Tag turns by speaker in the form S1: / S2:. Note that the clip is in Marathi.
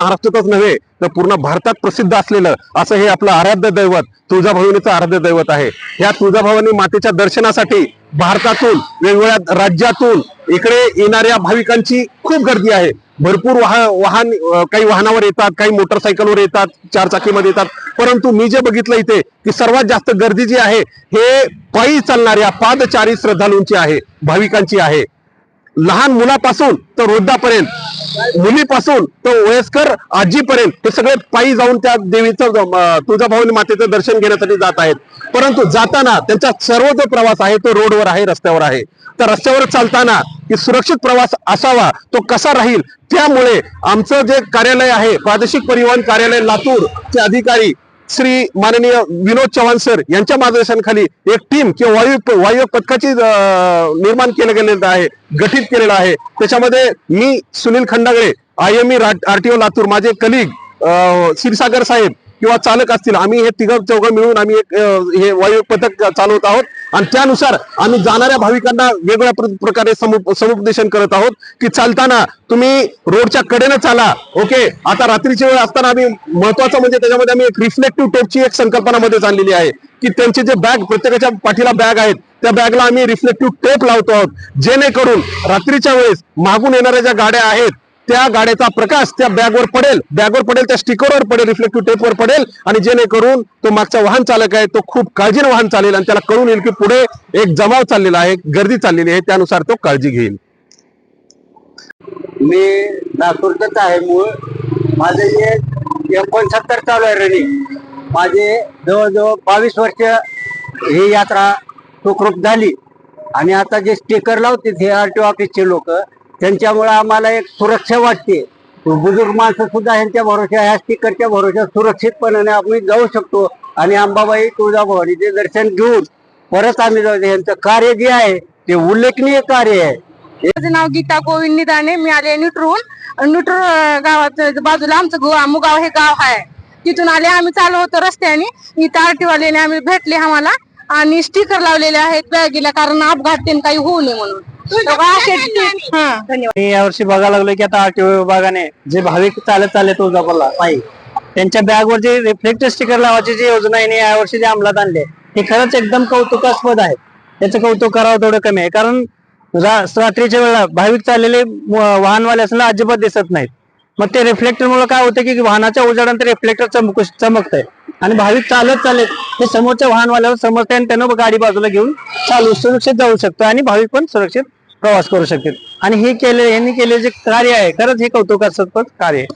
S1: महाराष्ट्रातच नव्हे तर पूर्ण भारतात प्रसिद्ध असलेलं असं हे आपलं आराध्य दैवत तुळजाभवानीचं आराध्य दैवत आहे. या तुळजाभवानी मातेच्या दर्शनासाठी भारतातून वेगवेगळ्या राज्यातून इकडे येणाऱ्या भाविकांची खूप गर्दी आहे. भरपूर वाहन वाहन काही वाहनावर येतात काही मोटरसायकलवर येतात चारचाकीमध्ये येतात. परंतु मी जे बघितलं इथे की सर्वात जास्त गर्दी जी आहे हे पायी चालणाऱ्या पादचारी श्रद्धालूंची आहे भाविकांची आहे. लहान मुलापासून तर वृद्धापर्यंत मुलीपासून तर वयस्कर आजीपर्यंत हे सगळे पायी जाऊन त्या देवीचं तुळजाभवानी मातेचं दर्शन घेण्यासाठी जात आहेत. परंतु जाताना त्यांचा सर्व जो प्रवास आहे तो रोडवर आहे रस्त्यावर आहे. तर रस्त्यावर चालताना की सुरक्षित प्रवास असावा तो कसा राहील त्यामुळे आमचं जे कार्यालय आहे प्रादेशिक परिवहन कार्यालय लातूरचे अधिकारी श्री माननीय विनोद चव्हाण सर यांच्या मार्गदर्शनाखाली एक टीम किंवा वायू वायू पथकाची निर्माण केलं गेलेलं आहे गठीत केलेलं आहे. त्याच्यामध्ये मी Sunil Khandagale I M E RTO Latur माझे कलिग क्षीरसागर साहेब किंवा चालक असतील आम्ही हे तिघ चौघ मिळून आम्ही एक हे वायू पथक चालवत आहोत. आणि त्यानुसार आम्ही जाणाऱ्या भाविकांना वेगळ्या प्र- प्रकारे समुप समुपदेशन करत आहोत की चालताना तुम्ही रोडच्या कडेनं चाला ओके? आता रात्रीची वेळ असताना आम्ही महत्वाचं म्हणजे त्याच्यामध्ये आम्ही एक रिफ्लेक्टिव्ह टोपची एक संकल्पना मध्ये आणलेली आहे की त्यांचे जे बॅग प्रत्येकाच्या पाठीला बॅग आहेत त्या बॅगला आम्ही रिफ्लेक्टिव्ह टेप लावतो आहोत. जेणेकरून रात्रीच्या वेळेस मागून येणाऱ्या ज्या गाड्या आहेत त्या गाड्याचा प्रकाश त्या बॅगवर पडेल. बॅगवर पडेल त्या स्टिकरवर पडेल रिफ्लेक्टिव्ह टेपवर पडेल आणि जेणेकरून तो मागचा वाहन चालक आहे तो खूप काळजीनं वाहन चालेल आणि त्याला कळून येईल की पुढे एक जमाव चाललेला आहे गर्दी चाललेली आहे त्यानुसार तो काळजी घेईल.
S2: मी नागपूरचाच आहे मूळ. माझे जे एकोणसत्तर चालू आहे रनिंग माझे जवळजवळ बावीस वर्ष ही यात्रा सुखरूप झाली. आणि आता जे स्टिकर लावते हे आर टी ऑफिसचे लोक त्यांच्यामुळे आम्हाला एक सुरक्षा वाटते. बुजुर्ग माणसं सुद्धा ह्यांच्या भरोशा ह्या स्टिकरच्या भरोशा सुरक्षितपणाने आम्ही जाऊ शकतो. आणि अंबाबाई तुळजाभवानीचे दर्शन घेऊन परत आम्ही जाऊ. यांचं कार्य जे आहे ते उल्लेखनीय कार्य आहे.
S3: माझं नाव गीता गोविंद निदाने. मी आले न्यूट्रून न्यूट्र गावात बाजूला आमचं गो मुगाव हे गाव आहे. तिथून आले आम्ही चालू होतो रस्त्याने. इथं आरटीवाल्याने आम्ही भेटले आम्हाला. आणि स्टिकर लावलेले आहेत बॅगीला कारण अपघात त्यांना काही होऊ नये म्हणून. असे हा. धन्यवाद.
S4: मी यावर्षी बघायला लागलोय की आता आरटीओ विभागाने जे भाविक चालत चालले तुळजापूरला पायी. त्यांच्या बॅगवर जे रिफ्लेक्टर स्टिकर लावायची जी योजना आहे यावर्षी जे अंमलात आणली आहे, हे खरंच एकदम कौतुकास्पद आहे. त्याचं कौतुक करावं तेवढं कमी आहे. कारण रा- रात्रीच्या वेळेला भाविक चाललेले वाहनवाले असला अजिबात दिसत नाहीत. मग ते रिफ्लेक्टर मुळे काय होतं की वाहनाच्या उजेडानंतर रिफ्लेक्टर चमकू चमकतंय. आणि भाविक चालत चालत ते समोरच्या वाहनवाल्याला समजते आणि त्यानं गाडी बाजूला घेऊन चालू सुरक्षित जाऊ शकतो आणि भाविक पण सुरक्षित प्रवास करू शकतील. आणि हे केले यांनी केले जे कार्य आहे खरंच हे कौतुकास्पद कार्य आहे.